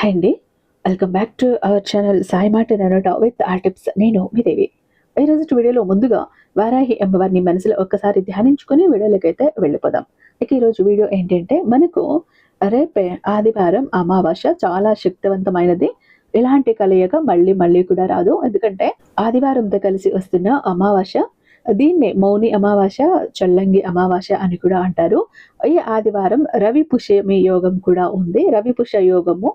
Hi అండి welcome back to our channel Sai మాట నరోట విత్ ఆ టిప్స్ నేను మీ దేవి. ఈరోజు వీడియోలో ముందుగా వారాహి అమ్మవారిని మనసులో ఒక్కసారి ధ్యానించుకొని వీడియోలకైతే వెళ్ళిపోదాం. ఇక ఈరోజు వీడియో ఏంటంటే మనకు రేపే ఆదివారం అమావాస్య చాలా శక్తివంతమైనది. ఇలాంటి కలయిక మళ్ళీ మళ్ళీ కూడా రాదు. ఎందుకంటే ఆదివారంతో కలిసి వస్తున్న అమావాస్య దీన్నే మౌని అమావాస్య చల్లంగి అమావాస్య అని కూడా అంటారు. ఈ ఆదివారం రవి పుష్యమి యోగం కూడా ఉంది. రవి పుష్య యోగము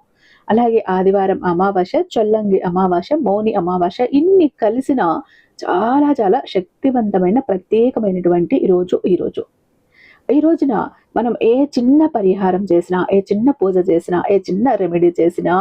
అలాగే ఆదివారం అమావాస్య చొల్లంగి అమావాస్య మౌని అమావాస్య ఇన్ని కలిసిన చాలా చాలా శక్తివంతమైన ప్రత్యేకమైనటువంటి రోజు ఈ రోజు. ఈ రోజున మనం ఏ చిన్న పరిహారం చేసినా ఏ చిన్న పూజ చేసినా ఏ చిన్న రెమెడీ చేసినా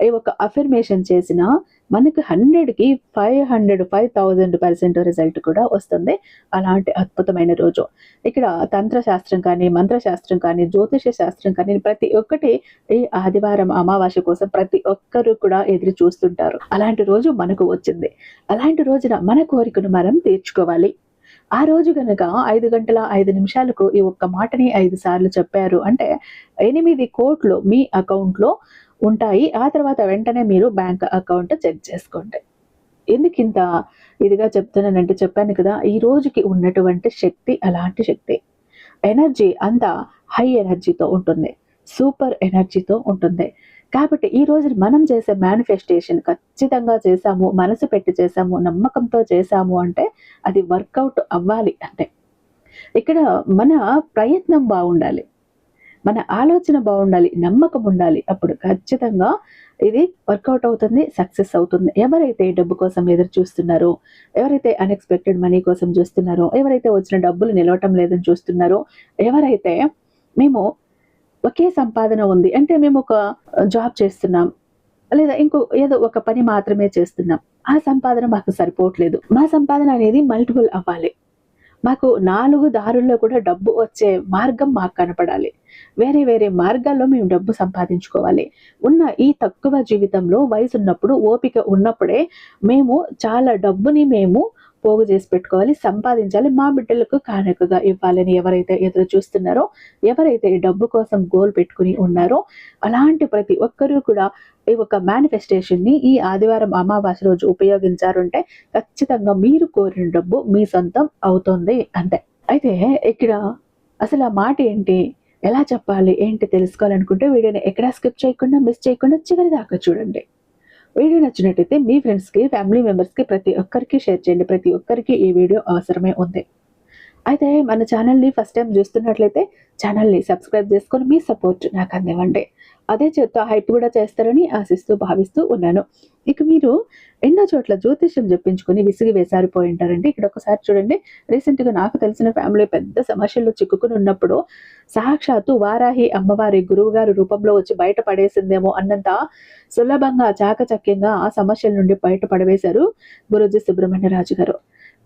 ఏ ఒక అఫర్మేషన్ చేసినా మనకు హండ్రెడ్కి five hundred five thousand percent result కూడా వస్తుంది. అలాంటి అద్భుతమైన రోజు. ఇక్కడ తంత్రశాస్త్రం కానీ మంత్రశాస్త్రం కానీ జ్యోతిష శాస్త్రం కానీ ప్రతి ఒక్కటి ఈ ఆదివారం అమావాస్య కోసం ప్రతి ఒక్కరు కూడా ఎదురు చూస్తుంటారు. అలాంటి రోజు మనకు వచ్చింది. అలాంటి రోజున మన కోరికను మనం తీర్చుకోవాలి. ఆ రోజు కనుక ఐదు గంటల ఐదు నిమిషాలకు ఈ ఒక్క మాటని ఐదు సార్లు చెప్పారు అంటే ఎనిమిది కోట్లు మీ అకౌంట్లో ఉంటాయి. ఆ తర్వాత వెంటనే మీరు బ్యాంక్ అకౌంట్ చెక్ చేసుకోండి. ఎందుకింత ఇదిగా చెప్తున్నానంటే చెప్పాను కదా ఈ రోజుకి ఉన్నటువంటి శక్తి అలాంటి శక్తి ఎనర్జీ అంతా హై ఎనర్జీతో ఉంటుంది. సూపర్ ఎనర్జీతో ఉంటుంది. కాబట్టి ఈ రోజు మనం చేసే మేనిఫెస్టేషన్ ఖచ్చితంగా చేశాము మనసు పెట్టి చేశాము నమ్మకంతో చేశాము అంటే అది వర్కౌట్ అవ్వాలి అంటే. ఇక్కడ మన ప్రయత్నం బాగుండాలి. మన ఆలోచన బాగుండాలి నమ్మకం ఉండాలి అప్పుడు ఖచ్చితంగా ఇది వర్కౌట్ అవుతుంది సక్సెస్ అవుతుంది. ఎవరైతే డబ్బు కోసం ఎదురు చూస్తున్నారో ఎవరైతే అన్ఎక్స్పెక్టెడ్ మనీ కోసం చూస్తున్నారో ఎవరైతే వచ్చిన డబ్బులు నిలవటం లేదని చూస్తున్నారో ఎవరైతే మేము ఒకే సంపాదన ఉంది అంటే మేము ఒక జాబ్ చేస్తున్నాం లేదా ఇంకో ఏదో ఒక పని మాత్రమే చేస్తున్నాం ఆ సంపాదన మాకు సరిపోవట్లేదు. మా సంపాదన అనేది మల్టిపుల్ అవ్వాలి. మాకు నాలుగు దారుల్లో కూడా డబ్బు వచ్చే మార్గం మాకు కనపడాలి. వేరే వేరే మార్గాల్లో మేము డబ్బు సంపాదించుకోవాలి. ఉన్న ఈ తక్కువ జీవితంలో వయసు ఉన్నప్పుడు ఓపిక ఉన్నప్పుడే మేము చాలా డబ్బుని మేము పోగు చేసి పెట్టుకోవాలి సంపాదించాలి మా బిడ్డలకు కానుకగా ఇవ్వాలని ఎవరైతే ఎదురు చూస్తున్నారో ఎవరైతే డబ్బు కోసం గోల్ పెట్టుకుని ఉన్నారో అలాంటి ప్రతి ఒక్కరూ కూడా ఈ ఒక మేనిఫెస్టేషన్ని ఈ ఆదివారం అమావాస్య రోజు ఉపయోగించారంటే ఖచ్చితంగా మీరు కోరిన డబ్బు మీ సొంతం అవుతుంది అంతే. అయితే ఇక్కడ అసలు ఆ మాట ఏంటి? ఎలా చెప్పాలి ఏంటి తెలుసుకోవాలనుకుంటే వీడియోని ఎక్కడా స్కిప్ చేయకుండా మిస్ చేయకుండా చివరి దాకా చూడండి. వీడియో నచ్చినట్టయితే మీ ఫ్రెండ్స్కి ఫ్యామిలీ మెంబర్స్కి ప్రతి ఒక్కరికి షేర్ చేయండి. ప్రతి ఒక్కరికి ఈ వీడియో అవసరమే ఉంది. అయితే మన ఛానల్ని ఫస్ట్ టైం చూస్తున్నట్లయితే ఛానల్ని సబ్స్క్రైబ్ చేసుకొని మీ సపోర్ట్ నాకు అందివ్వండి. అదే చేత్తో హైప్ కూడా చేస్తారని ఆశిస్తూ భావిస్తూ ఉన్నాను. ఇక మీరు ఎన్నో చోట్ల జ్యోతిష్యం చెప్పించుకొని విసిగి వేసారిపోయి ఉంటారండి. ఇక్కడ ఒకసారి చూడండి. రీసెంట్గా నాకు తెలిసిన ఫ్యామిలీ పెద్ద సమస్యల్లో చిక్కుకుని ఉన్నప్పుడు సాక్షాత్తు వారాహి అమ్మవారి గురువుగారి రూపంలో వచ్చి బయట పడేసిందేమో అన్నంత సులభంగా చాకచక్యంగా ఆ సమస్యల నుండి బయట పడవేశారు గురుజీ సుబ్రహ్మణ్యరాజు గారు.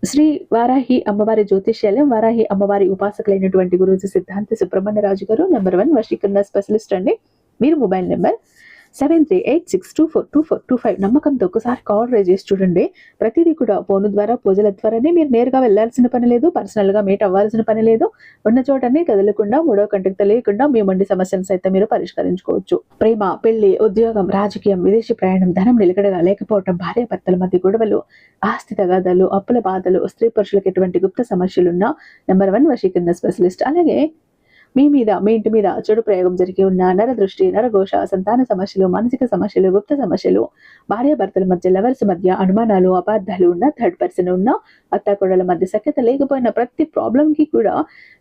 శ్రీ వారాహి అమ్మవారి జ్యోతిష్యాలయం వారాహి అమ్మవారి ఉపాసకులైనటువంటి గురుజీ సిద్ధాంతి సుబ్రహ్మణ్యరాజు గారు నెంబర్ వన్ వశీకరణ స్పెషలిస్ట్ అండి. మీరు mobile number seven three eight six two four two four two five నమ్మకంతో ఒకసారి కాల్ రైజ్ చేసి చూడండి. ప్రతిదీ కూడా ఫోన్ ద్వారా పూజల ద్వారానే మీరు నేరుగా వెళ్ళాల్సిన పని లేదు పర్సనల్గా మీట్ అవ్వాల్సిన పని లేదు. ఉన్న చోటనే కదలకుండా మూడో కంటికి తెలియకుండా మీ మండి సమస్యలను సైతం మీరు పరిష్కరించుకోవచ్చు. ప్రేమ పెళ్ళి ఉద్యోగం రాజకీయం విదేశీ ప్రయాణం ధనం నిలకడగా లేకపోవడం భార్య భర్తల మధ్య గొడవలు ఆస్తి తగాదాలు అప్పుల బాధలు స్త్రీ పురుషులకు ఎటువంటి గుప్త సమస్యలున్నా నెంబర్ వన్ వశీకరణ స్పెషలిస్ట్ అలాగే మీ మీద మీ ఇంటి మీద చెడు ప్రయోగం జరిగి ఉన్న నర దృష్టి నరఘోష సంతాన సమస్యలు మానసిక సమస్యలు గుప్త సమస్యలు భార్యాభర్తల మధ్య లవర్స్ మధ్య అనుమానాలు అపార్థాలు ఉన్న థర్డ్ పర్సన్ ఉన్న అత్తాకోడల మధ్య సఖ్యత లేకపోయిన ప్రతి ప్రాబ్లం కి కూడా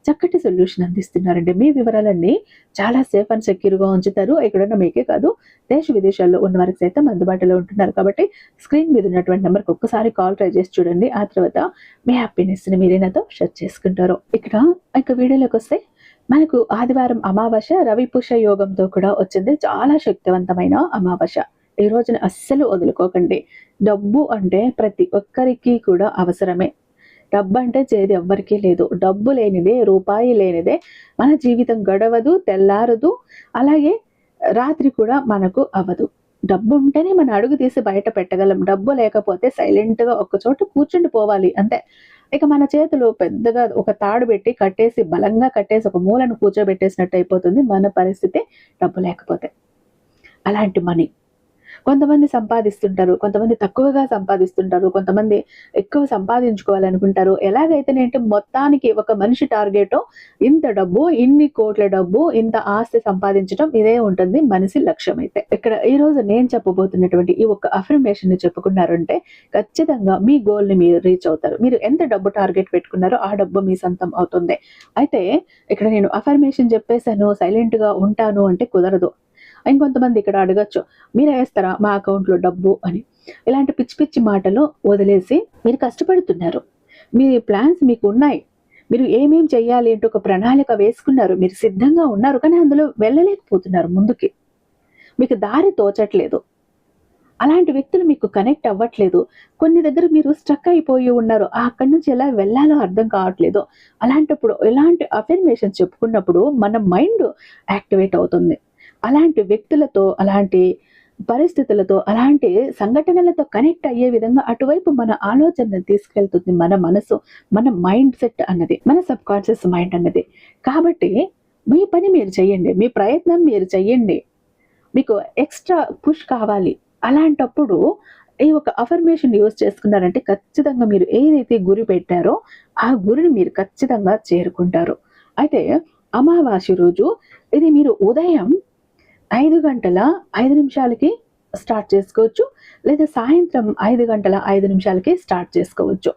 చక్కటి సొల్యూషన్ అందిస్తున్నారండి. మీ వివరాలన్నీ చాలా సేఫ్ అండ్ సెక్యూర్గా ఉంచుతారు. ఎక్కడన్నా మీకే కాదు దేశ విదేశాల్లో ఉన్న వారికి సైతం అందుబాటులో ఉంటున్నారు. కాబట్టి స్క్రీన్ మీద ఉన్నటువంటి నెంబర్కి ఒక్కసారి కాల్ ట్రై చేసి చూడండి. ఆ తర్వాత మీ హ్యాపీనెస్ని మీరే నాతో షేర్ చేసుకుంటారు. ఇక్కడ ఇక వీడియోలోకి వస్తే మనకు ఆదివారం అమావాస్య రవిపుష యోగంతో కూడా వచ్చింది. చాలా శక్తివంతమైన అమావాస్య ఈ రోజున అస్సలు వదులుకోకండి. డబ్బు అంటే ప్రతి ఒక్కరికి కూడా అవసరమే. డబ్బు అంటే చేది ఎవ్వరికీ లేదు. డబ్బు లేనిదే రూపాయి లేనిదే మన జీవితం గడవదు తెల్లారదు. అలాగే రాత్రి కూడా మనకు అవ్వదు. డబ్బు ఉంటేనే మన అడుగు తీసి బయట పెట్టగలం. డబ్బు లేకపోతే సైలెంట్గా ఒక చోట కూర్చుండి పోవాలి అంతే. ఇక మన చేతులు పెద్దగా ఒక తాడు పెట్టి కట్టేసి బలంగా కట్టేసి ఒక మూలను కూర్చోబెట్టేసినట్టు అయిపోతుంది మన పరిస్థితి డబ్బు లేకపోతే. అలాంటి మనీ. కొంతమంది సంపాదిస్తుంటారు కొంతమంది తక్కువగా సంపాదిస్తుంటారు కొంతమంది ఎక్కువ సంపాదించుకోవాలనుకుంటారు. ఎలాగైతేనేంటే మొత్తానికి ఒక మనిషి టార్గెట్ ఇంత డబ్బు ఇన్ని కోట్ల డబ్బు ఇంత ఆస్తి సంపాదించడం ఇదే ఉంటుంది మనిషి లక్ష్యం అయితే ఇక్కడ ఈ రోజు నేను చెప్పబోతున్నటువంటి ఈ ఒక్క అఫర్మేషన్ని చెప్పుకున్నారంటే ఖచ్చితంగా మీ గోల్ని మీరు రీచ్ అవుతారు. మీరు ఎంత డబ్బు టార్గెట్ పెట్టుకున్నారో ఆ డబ్బు మీ సొంతం అవుతుంది. అయితే ఇక్కడ నేను అఫర్మేషన్ చెప్పేశాను సైలెంట్గా ఉంటాను అంటే కుదరదు. ఇంకొంతమంది ఇక్కడ అడగచ్చు మీరు వేస్తారా మా అకౌంట్లో డబ్బు? అని. ఇలాంటి పిచ్చి పిచ్చి మాటలు వదిలేసి మీరు కష్టపడుతున్నారు. మీ ప్లాన్స్ మీకు ఉన్నాయి. మీరు ఏమేం చేయాలి అంటే ఒక ప్రణాళిక వేసుకున్నారు. మీరు సిద్ధంగా ఉన్నారు కానీ అందులో వెళ్ళలేకపోతున్నారు ముందుకి. మీకు దారి తోచట్లేదు. అలాంటి వ్యక్తులు మీకు కనెక్ట్ అవ్వట్లేదు. కొన్ని దగ్గర మీరు స్ట్రక్ అయిపోయి ఉన్నారు. అక్కడి నుంచి ఎలా వెళ్ళాలో అర్థం కావట్లేదు. అలాంటప్పుడు ఎలాంటి అఫర్మేషన్ చెప్పుకున్నప్పుడు మన మైండ్ యాక్టివేట్ అవుతుంది. అలాంటి వ్యక్తులతో అలాంటి పరిస్థితులతో అలాంటి సంఘటనలతో కనెక్ట్ అయ్యే విధంగా అటువైపు మన ఆలోచన తీసుకెళ్తుంది మన మనసు మన మైండ్ సెట్ అన్నది మన సబ్ కాన్షియస్ మైండ్ అన్నది. కాబట్టి మీ పని మీరు చేయండి మీ ప్రయత్నం మీరు చెయ్యండి. మీకు ఎక్స్ట్రా పుష్ కావాలి. అలాంటప్పుడు ఈ ఒక అఫర్మేషన్ యూజ్ చేసుకున్నారంటే ఖచ్చితంగా మీరు ఏదైతే గురి పెట్టారో ఆ గురిని మీరు ఖచ్చితంగా చేరుకుంటారు. అయితే అమావాస్య రోజు ఇది మీరు ఉదయం ఐదు గంటల ఐదు నిమిషాలకి స్టార్ట్ చేసుకోవచ్చు. లేదా సాయంత్రం ఐదు గంటల ఐదు నిమిషాలకి స్టార్ట్ చేసుకోవచ్చు.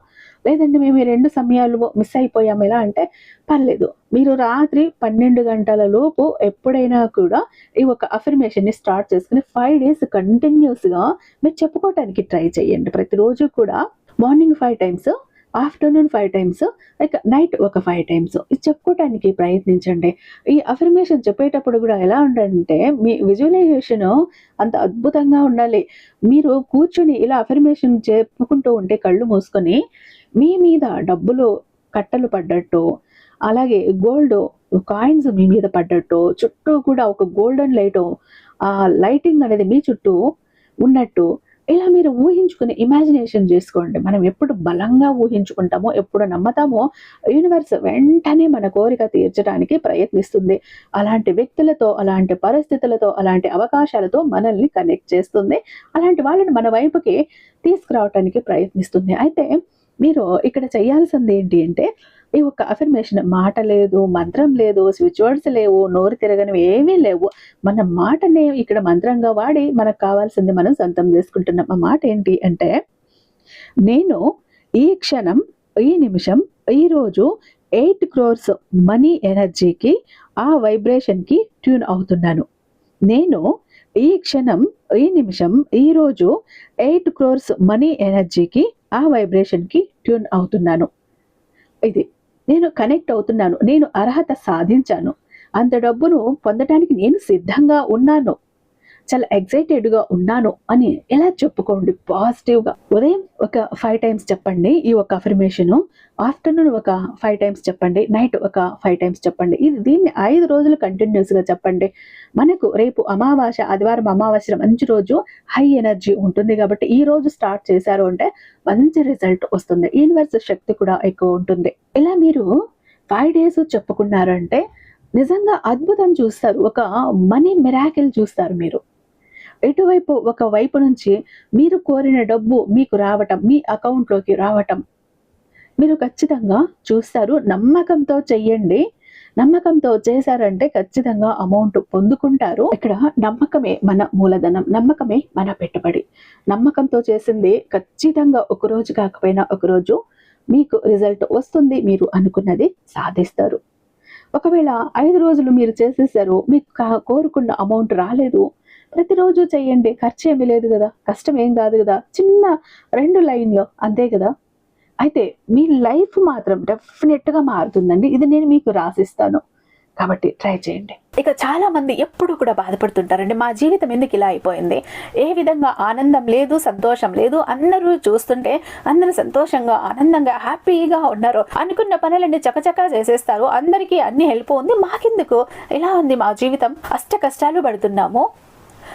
లేదంటే మేము ఈ రెండు సమయాలు మిస్ అయిపోయాము. ఎలా అంటే పర్లేదు. మీరు రాత్రి పన్నెండు గంటల లోపు ఎప్పుడైనా కూడా ఈ ఒక అఫర్మేషన్ని స్టార్ట్ చేసుకుని ఫైవ్ డేస్ కంటిన్యూస్గా మీరు చెప్పుకోవటానికి ట్రై చేయండి. ప్రతిరోజు కూడా morning five times afternoon five times like night ఒక ఫైవ్ టైమ్స్. ఇది చెప్పుకోవటానికి ప్రయత్నించండి. ఈ అఫర్మేషన్ చెప్పేటప్పుడు కూడా ఎలా ఉండాలంటే మీ విజువలైజేషన్ అంత అద్భుతంగా ఉండాలి. మీరు కూర్చొని ఇలా అఫర్మేషన్ చెప్పుకుంటూ ఉంటే కళ్ళు మూసుకొని మీ మీద డబ్బులు కట్టలు పడ్డట్టు అలాగే గోల్డ్ కాయిన్స్ మీ మీద పడ్డట్టు చుట్టూ కూడా ఒక గోల్డెన్ లైట్ ఆ లైటింగ్ అనేది మీ చుట్టూ ఉన్నట్టు ఇలా మీరు ఊహించుకుని ఇమాజినేషన్ చేసుకోండి. మనం ఎప్పుడు బలంగా ఊహించుకుంటామో ఎప్పుడు నమ్మతామో యూనివర్స్ వెంటనే మన కోరిక తీర్చడానికి ప్రయత్నిస్తుంది. అలాంటి వ్యక్తులతో అలాంటి పరిస్థితులతో అలాంటి అవకాశాలతో మనల్ని కనెక్ట్ చేస్తుంది. అలాంటి వాళ్ళని మన వైపుకి తీసుకురావటానికి ప్రయత్నిస్తుంది. అయితే మీరు ఇక్కడ చేయాల్సింది ఏంటి అంటే ఈ ఒక్క అఫర్మేషన్ మాట లేదు మంత్రం లేదు స్విచ్ వర్డ్స్ లేవు నోరు తిరగనివి ఏమీ లేవు. మన మాటనే ఇక్కడ మంత్రంగా వాడి మనకు కావాల్సింది మనం సొంతం చేసుకుంటున్నాం. ఆ మాట ఏంటి అంటే నేను ఈ క్షణం ఈ నిమిషం ఈరోజు ఎయిట్ క్రోర్స్ మనీ ఎనర్జీకి ఆ వైబ్రేషన్కి ట్యూన్ అవుతున్నాను. నేను ఈ క్షణం ఈ నిమిషం ఈరోజు ఎయిట్ క్రోర్స్ మనీ ఎనర్జీకి ఆ వైబ్రేషన్కి ట్యూన్ అవుతున్నాను. ఇది నేను కనెక్ట్ అవుతున్నాను. నేను అర్హత సాధించాను. అంత డబ్బును పొందడానికి నేను సిద్ధంగా ఉన్నాను. చాలా ఎక్సైటెడ్గా ఉన్నాను అని ఎలా చెప్పుకోండి పాజిటివ్గా ఉదయం ఒక ఫైవ్ టైమ్స్ చెప్పండి ఈ ఒక అఫర్మేషన్ ఆఫ్టర్నూన్ ఒక ఫైవ్ టైమ్స్ చెప్పండి. నైట్ ఒక ఫైవ్ టైమ్స్ చెప్పండి. ఇది దీన్ని ఐదు రోజులు కంటిన్యూస్గా చెప్పండి. మనకు రేపు అమావాస్య ఆదివారం అమావాస్య మంచి రోజు హై ఎనర్జీ ఉంటుంది కాబట్టి ఈ రోజు స్టార్ట్ చేశారు అంటే మంచి రిజల్ట్ వస్తుంది. యూనివర్స్ శక్తి కూడా ఎక్కువ ఉంటుంది. ఇలా మీరు ఫైవ్ డేస్ చెప్పుకున్నారంటే నిజంగా అద్భుతం చూస్తారు. ఒక మనీ మిరాకిల్ చూస్తారు మీరు. ఎటువైపు ఒక వైపు నుంచి మీరు కోరిన డబ్బు మీకు రావటం మీ అకౌంట్లోకి రావటం. మీరు ఖచ్చితంగా చూస్తారు నమ్మకంతో చెయ్యండి. నమ్మకంతో చేశారంటే ఖచ్చితంగా అమౌంట్ పొందుకుంటారు. ఇక్కడ నమ్మకమే మన మూలధనం నమ్మకమే మన పెట్టుబడి. నమ్మకంతో చేసింది ఖచ్చితంగా ఒక రోజు కాకపోయినా ఒక రోజు మీకు రిజల్ట్ వస్తుంది మీరు అనుకున్నది సాధిస్తారు. ఒకవేళ ఐదు రోజులు మీరు చేసేసారు మీకు కోరుకున్న అమౌంట్ రాలేదు ప్రతిరోజు చేయండి ఖర్చు ఏమీ లేదు కదా కష్టం ఏం కాదు కదా చిన్న రెండు లైన్లో అంతే కదా. అయితే మీ లైఫ్ మాత్రం డెఫినెట్గా మారుతుందండి. ఇది నేను మీకు రాసిస్తాను. కాబట్టి ట్రై చేయండి. ఇక చాలా మంది ఎప్పుడు కూడా బాధపడుతుంటారండి మా జీవితం ఎందుకు ఇలా అయిపోయింది? ఏ విధంగా ఆనందం లేదు సంతోషం లేదు అందరూ చూస్తుంటే అందరూ సంతోషంగా ఆనందంగా హ్యాపీగా ఉన్నారు. అనుకున్న పనులన్నీ చకచకా చేసేస్తారు. అందరికీ అన్ని హెల్ప్ ఉంది. మాకెందుకు? ఇలా ఉంది మా జీవితం? అష్ట కష్టాలు పడుతున్నాము.